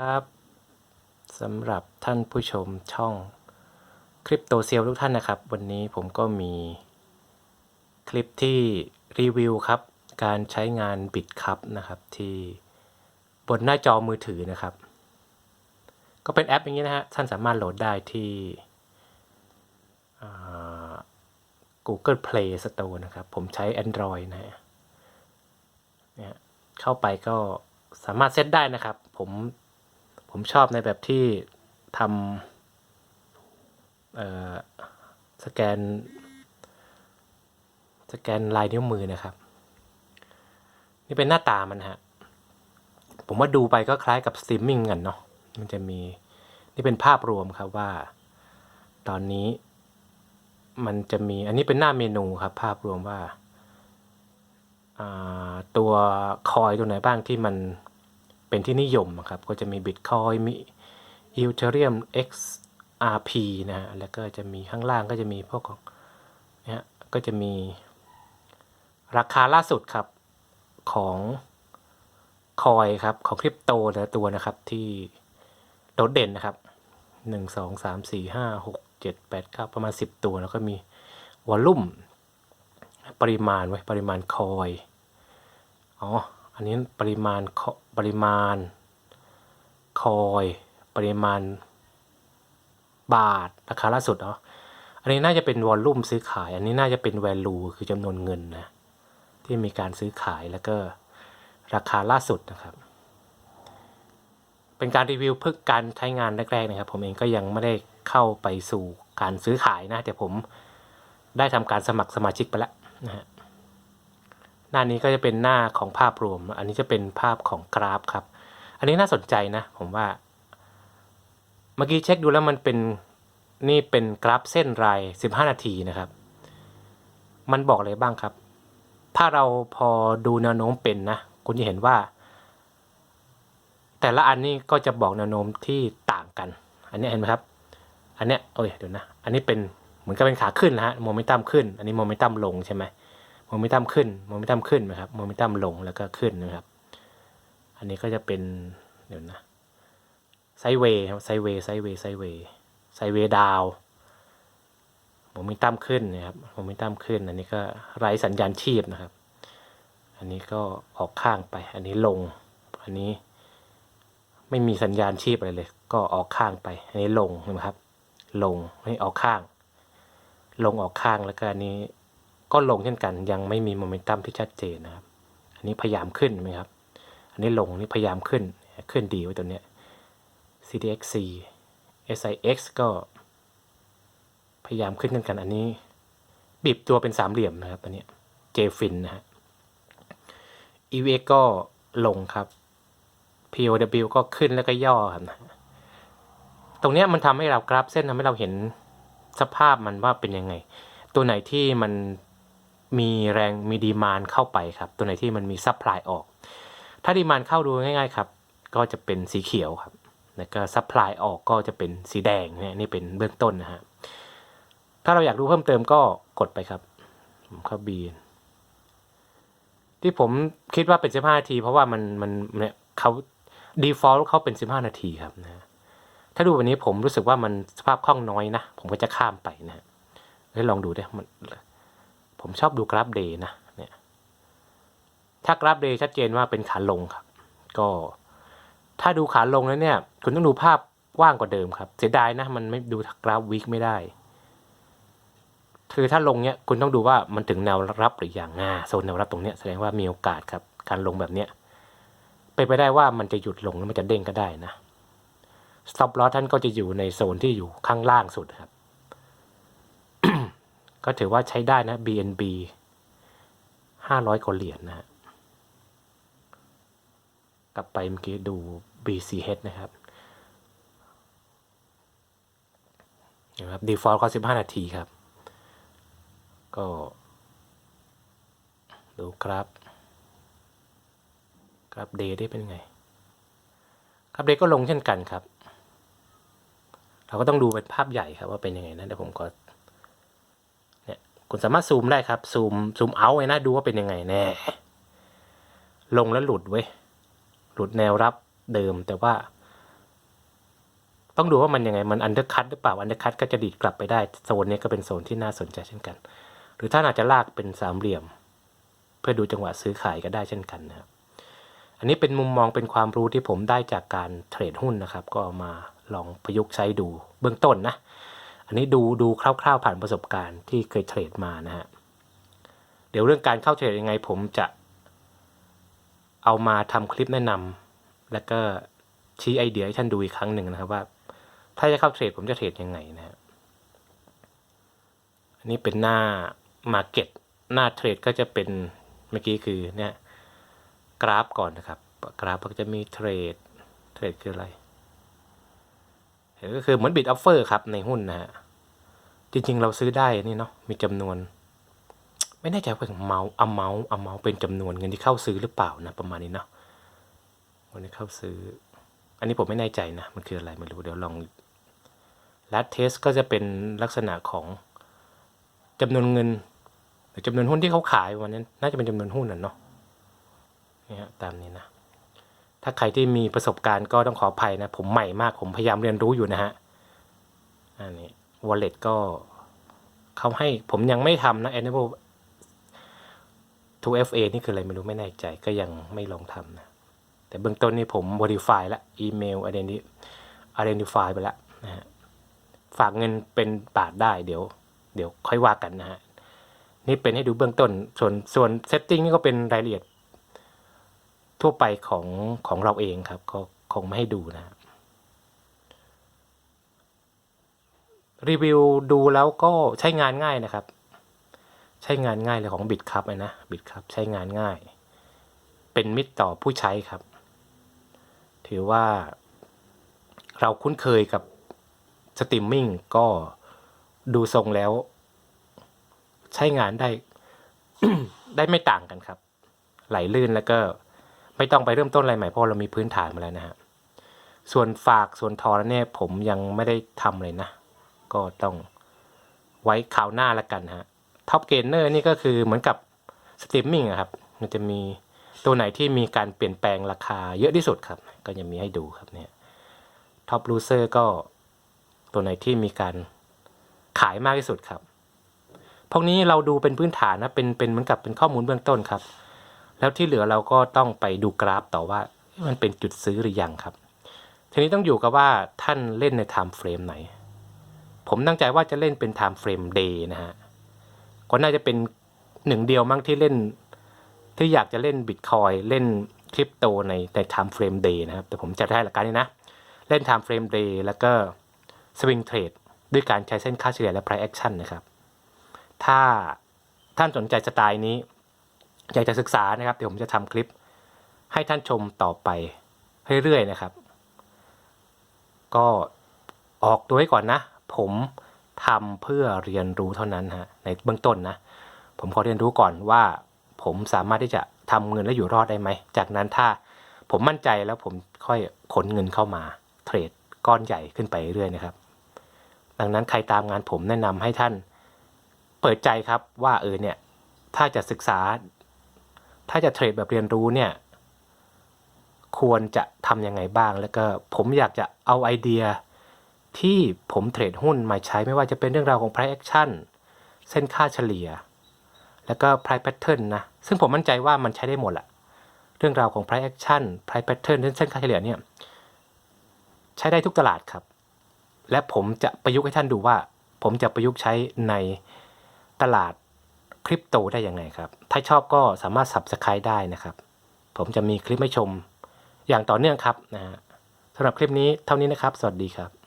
ครับสำหรับท่านผู้ชมช่องคริปโตเซียทุกท่านนะครับ วันนี้ผมก็มีคลิปที่รีวิวครับ การใช้งานบิตครับนะครับที่บนหน้าจอมือถือนะครับ ก็เป็นแอปอย่างนี้นะฮะท่านสามารถโหลดได้ที่ Google Play Store นะครับ ผมใช้ Android นะฮะเข้าไปก็สามารถเซตได้นะครับ ผม ผมชอบในแบบที่ทำสแกน สแกนลายนิ้วมือนะครับ นี่เป็นหน้าตามันฮะ ผมว่าดูไปก็คล้ายกับสตรีมมิ่งกันเนาะมันจะมีนี่เป็นภาพรวมครับว่า ตอนนี้มันจะมีอันนี้เป็นหน้าเมนูครับ ภาพรวมว่าอ่าตัวคอยตัวไหนบ้างที่มัน เป็นที่นิยมครับ ก็จะมี Bitcoin มี Ethereum XRP นะฮะแล้วก็จะมีข้างล่างก็จะมีพวกของเนี่ยก็จะมีราคาล่าสุดครับของคอยครับของคริปโตแต่ละตัวนะครับที่โดดเด่นนะครับหนึ่งสองสามสี่ห้าหกเจ็ดแปดเก้าประมาณสิบตัวแล้วก็มีวอลลุ่ม ปริมาณไว้ปริมาณคอย อ๋อ อันนี้ปริมาณค ปริมาณ คอย ปริมาณ บาทราคาล่าสุดเนาะอันนี้น่าจะเป็นวอลลุ่มซื้อขาย อันนี้น่าจะเป็น value คือจำนวนเงินนะที่มีการซื้อขายแล้วก็ราคาล่าสุดนะครับ เป็นการรีวิวเพื่อการใช้งานแรกๆนะครับ ผมเองก็ยังไม่ได้เข้าไปสู่การซื้อขายนะแต่ผมได้ทำการสมัครสมาชิกไปแล้วนะฮะ หน้านี้ก็จะเป็นหน้าของภาพรวม อันนี้จะเป็นภาพของกราฟครับ อันนี้น่าสนใจนะ ผมว่า เมื่อกี้เช็คดูแล้วมันเป็นนี่เป็นกราฟเส้นราย 15 นาทีนะครับ มันบอกอะไรบ้างครับ ถ้าเราพอดูแนวโน้มเป็นนะ คุณจะเห็นว่า แต่ละอันนี้ก็จะบอกแนวโน้มที่ต่างกัน อันนี้เห็นไหมครับ อันเนี้ยโอ้ยเดี๋ยวนะ อันนี้เป็นเหมือนกับเป็นขาขึ้นนะฮะ โมเมนตัมขึ้น อันนี้โมเมนตัมลงใช่ไหม โมเมนตัมขึ้นโมเมนตัมขึ้นนะครับโมเมนตัมลงแล้วก็ขึ้นนะครับ อันนี้ก็จะเป็นเดี๋ยวนะไซเวย์ครับไซเวย์ไซเวย์ไซเวย์ไซเวย์ดาวโมเมนตัมขึ้นนะครับโมเมนตัมขึ้น อันนี้ก็ไร้สัญญาณชีพนะครับ อันนี้ก็ออกข้างไป อันนี้ลง อันนี้ไม่มีสัญญาณชีพอะไรเลย ก็ออกข้างไป อันนี้ลงนะครับ ลงไม่ออกข้าง ลงออกข้างแล้วก็อันนี้ ก็ลงเช่นกัน ยังไม่มีโมเมนตัมที่ชัดเจนนะครับ อันนี้พยายามขึ้นไหมครับ อันนี้ลงนี่พยายามขึ้นขึ้นดีไว้ตัวเนี้ย CDXC SIX ก็ พยายามขึ้นเช่นกัน อันนี้บีบตัวเป็นสามเหลี่ยมนะครับอันเนี้ย JFIN นะฮะ EVX ก็ลงครับ POW ก็ขึ้นแล้วก็ย่อครับนะตรงเนี้ยมันทำให้เรากราฟเส้นทำให้เราเห็นสภาพมันว่าเป็นยังไง ตัวไหนที่มัน มีแรงมีดีมานเข้าไปครับ ตัวไหนที่มันมีซัพพลายออก ถ้าดีมานเข้าดูง่ายๆครับ ก็จะเป็นสีเขียวครับ แล้วก็ซัพพลายออกก็จะเป็นสีแดงเนี่ยนี่เป็นเบื้องต้นนะฮะ ถ้าเราอยากรู้เพิ่มเติมก็กดไปครับผมเข้าบีนที่ผมคิดว่าเป็น 15 นาที เพราะว่ามันมันเนี่ยเขา default เขาเป็น 15 นาทีครับนะ ถ้าดูวันนี้ผมรู้สึกว่ามันสภาพคล่องน้อยนะ ผมก็จะข้ามไปนะฮะเฮ้ลองดูดิมัน ผมชอบดูกราฟเดย์นะเนี่ยถ้ากราฟเดย์ชัดเจนว่าเป็นขาลงครับ ก็ถ้าดูขาลงแล้วเนี่ย คุณต้องดูภาพกว้างกว่าเดิมครับ เสียดายนะ มันไม่ดูกราฟวิกไม่ได้ คือถ้าลงเนี่ยคุณต้องดูว่ามันถึงแนวรับหรือยังอ่าโซนแนวรับตรงเนี้ยแสดงว่ามีโอกาสครับ การลงแบบเนี้ยเป็นไปได้ว่ามันจะหยุดลงแล้วมันจะเด้งก็ได้นะ stop loss ท่านก็จะอยู่ในโซนที่อยู่ข้างล่างสุดครับ ก็ถือว่าใช้ได้นะ BNB ห้าร้อยกว่าเหรียญนะฮะกลับไปเมื่อกี้ดู BCH นะครับนะครับ default ก็สิบห้านาทีครับ ก็ ดูครับกราฟเดย์ได้เป็นไงกราฟเดย์ก็ลงเช่นกันครับ เราก็ต้องดูเป็นภาพใหญ่ครับว่าเป็นยังไงนะเดี๋ยวผมก็ คุณสามารถซูมได้ครับ ซูมซูมเอาไว้นะดูว่าเป็นยังไงแน่ ลงแล้วหลุดเว้ย หลุดแนวรับเดิมแต่ว่า ต้องดูว่ามันยังไง มันอันเดอร์คัตหรือเปล่า อันเดอร์คัตก็จะดีดกลับไปได้ โซนนี้ก็เป็นโซนที่น่าสนใจเช่นกัน หรือถ้าอาจจะลากเป็นสามเหลี่ยม เพื่อดูจังหวะซื้อขายก็ได้เช่นกันนะครับ อันนี้เป็นมุมมองเป็นความรู้ที่ผมได้จากการเทรดหุ้นนะครับ ก็เอามาลองประยุกต์ใช้ดูเบื้องต้นนะ อันนี้ดูดูคร่าวๆผ่านประสบการณ์ที่เคยเทรดมานะฮะ เดี๋ยวเรื่องการเข้าเทรดยังไงผมจะเอามาทำคลิปแนะนำแล้วก็ชี้ไอเดียให้ท่านดูอีกครั้งหนึ่งนะครับว่า ถ้าจะเข้าเทรดผมจะเทรดยังไงนะฮะอันนี้เป็นหน้า Market หน้าเทรดก็จะเป็นเมื่อกี้คือเนี่ยกราฟก่อนนะครับ กราฟก็จะมีเทรดเทรดคืออะไรเห็นก็คือเหมือนบิดออฟเฟอร์ครับในหุ้นนะฮะ จริง ๆ เราซื้อได้นี่เนาะมีจำนวน ไม่แน่ใจว่าเมาเอาเมาเอาเมาเป็นจำนวนเงินที่เข้าซื้อหรือเปล่านะประมาณนี้เนาะวันนี้เข้าซื้อ อันนี้ผมไม่แน่ใจนะ มันคืออะไรไม่รู้เดี๋ยวลองลัดเทสก็จะเป็นลักษณะของจำนวนเงินหรือจำนวนหุ้นที่เขาขายวันนั้นน่าจะเป็นจำนวนหุ้นน่ะเนาะนี่ฮะตามนี้นะถ้าใครที่มีประสบการณ์ก็ต้องขออภัยนะ ผมใหม่มากผมพยายามเรียนรู้อยู่นะฮะอันนี้ wallet ก็เขาให้ผมยังไม่ทำนะ enable 2FA นี่คืออะไรไม่รู้ไม่แน่ใจก็ยังไม่ลองทำนะ แต่เบื้องต้นนี่ผม verify ละอีเมล identi- identify ไปแล้วนะฮะฝากเงินเป็นบาทได้เดี๋ยว เดี๋ยวค่อยว่ากันนะฮะ นี่เป็นให้ดูเบื้องต้น ส่วนส่วน setting นี่ก็เป็นรายละเอียดทั่วไปของของเราเองครับ ก็คงไม่ให้ดูนะฮะ รีวิวดูแล้วก็ใช้งานง่ายนะครับ ใช้งานง่ายเลยของบิดครับนะบิดครับใช้งานง่าย เป็นมิตรต่อผู้ใช้ครับ ถือว่าเราคุ้นเคยกับสตรีมมิ่งก็ดูทรงแล้ว ใช้งานได้ ได้ไม่ต่างกันครับ ไหลลื่นแล้วก็ไม่ต้องไปเริ่มต้นอะไรใหม่เพราะเรามีพื้นฐานมาแล้วนะฮะส่วนฝากส่วนทอแล้วเนี่ยผมยังไม่ได้ทำเลยนะ ก็ต้องไว้ข่าวหน้าละกันฮะท็อปเกนเนอร์นี่ก็คือเหมือนกับสตรีมมิ่งครับ มันจะมีตัวไหนที่มีการเปลี่ยนแปลงราคาเยอะที่สุดครับ ก็จะมีให้ดูครับเนี่ยท็อปลูเซอร์ก็ตัวไหนที่มีการขายมากที่สุดครับ พวกนี้เราดูเป็นพื้นฐานนะ เป็นเป็นเหมือนกับเป็นข้อมูลเบื้องต้นครับ แล้วที่เหลือเราก็ต้องไปดูกราฟต่อว่ามันเป็นจุดซื้อหรือยังครับ ทีนี้ต้องอยู่กับว่าท่านเล่นใน time frame ไหน ผมตั้งใจว่าจะเล่นเป็น time frame day นะฮะก็น่าจะเป็นหนึ่งเดียวมั้งที่เล่น ที่อยากจะเล่นบิตคอยเล่นคริปโตในใน time frame day นะครับ แต่ผมจะได้หลักการนี้นะ เล่น time frame day แล้วก็ swing trade ด้วยการใช้เส้นค่าเฉลี่ยและ price action นะครับ ถ้าท่านสนใจสไตล์นี้ อยากจะศึกษานะครับ เดี๋ยวผมจะทำคลิปให้ท่านชมต่อไปเรื่อยๆนะครับ ก็ออกตัวไว้ก่อนนะ ผมทำเพื่อเรียนรู้เท่านั้นฮะในเบื้องต้นนะผมขอเรียนรู้ก่อนว่า ผมสามารถที่จะทำเงินและอยู่รอดได้ไหม จากนั้นถ้าผมมั่นใจแล้วผมค่อยขนเงินเข้ามาเทรดก้อนใหญ่ขึ้นไปเรื่อยๆนะครับ ดังนั้นใครตามงานผมแนะนำให้ท่านเปิดใจครับว่าเออเนี่ยถ้าจะศึกษา ถ้าจะเทรดแบบเรียนรู้เนี่ยควรจะทำยังไงบ้าง แล้วก็ผมอยากจะเอาไอเดีย ที่ผมเทรดหุ้นมาใช้ไม่ว่าจะเป็นเรื่องราวของ price action เส้นค่าเฉลี่ย แล้วก็ price pattern นะ ซึ่งผมมั่นใจว่ามันใช้ได้หมดแหละเรื่องราวของ price action price pattern เส้นค่าเฉลี่ยเนี่ยใช้ได้ทุกตลาดครับ และผมจะประยุกต์ให้ท่านดูว่า ผมจะประยุกต์ใช้ในตลาดคริปโตได้ยังไงครับ ถ้าชอบก็สามารถ subscribe ได้นะครับ ผมจะมีคลิปให้ชมอย่างต่อเนื่องครับนะฮะสำหรับคลิปนี้เท่านี้นะครับ สวัสดีครับ